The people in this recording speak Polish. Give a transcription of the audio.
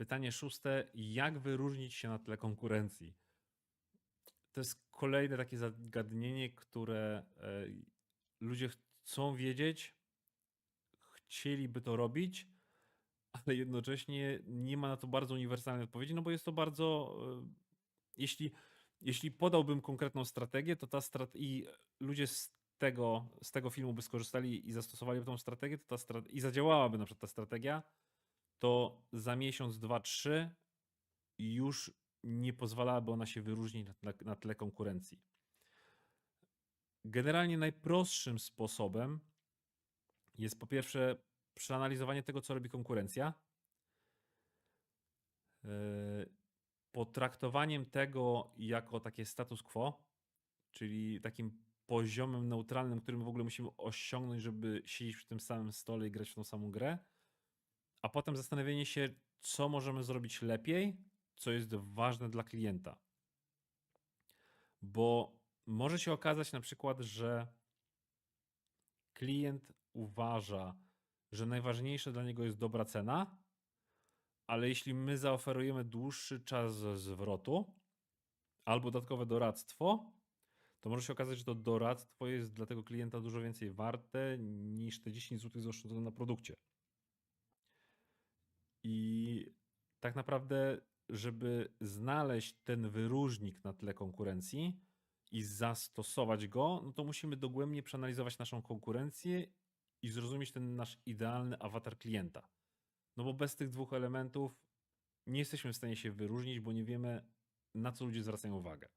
Pytanie szóste. Jak wyróżnić się na tle konkurencji? To jest kolejne takie zagadnienie, które e, ludzie chcą wiedzieć, chcieliby to robić, ale jednocześnie nie ma na to bardzo uniwersalnej odpowiedzi, no bo jest to bardzo. e, Jeśli, jeśli podałbym konkretną strategię, to ta strat i ludzie z tego, z tego filmu by skorzystali i zastosowali tą strategię, to ta strat- i zadziałałaby na przykład ta strategia, to za miesiąc, dwa, trzy już nie pozwalałaby ona się wyróżnić na na tle konkurencji. Generalnie najprostszym sposobem jest po pierwsze przeanalizowanie tego, co robi konkurencja, yy, potraktowaniem tego jako takie status quo, czyli takim poziomem neutralnym, którym w ogóle musimy osiągnąć, żeby siedzieć przy tym samym stole i grać w tą samą grę, a potem zastanowienie się, co możemy zrobić lepiej, co jest ważne dla klienta. Bo może się okazać na przykład, że klient uważa, że najważniejsze dla niego jest dobra cena, ale jeśli my zaoferujemy dłuższy czas zwrotu albo dodatkowe doradztwo, to może się okazać, że to doradztwo jest dla tego klienta dużo więcej warte niż te 10 zł zaoszczędzone na produkcie. I tak naprawdę, żeby znaleźć ten wyróżnik na tle konkurencji i zastosować go, no to musimy dogłębnie przeanalizować naszą konkurencję i zrozumieć ten nasz idealny awatar klienta. No bo bez tych dwóch elementów nie jesteśmy w stanie się wyróżnić, bo nie wiemy, na co ludzie zwracają uwagę.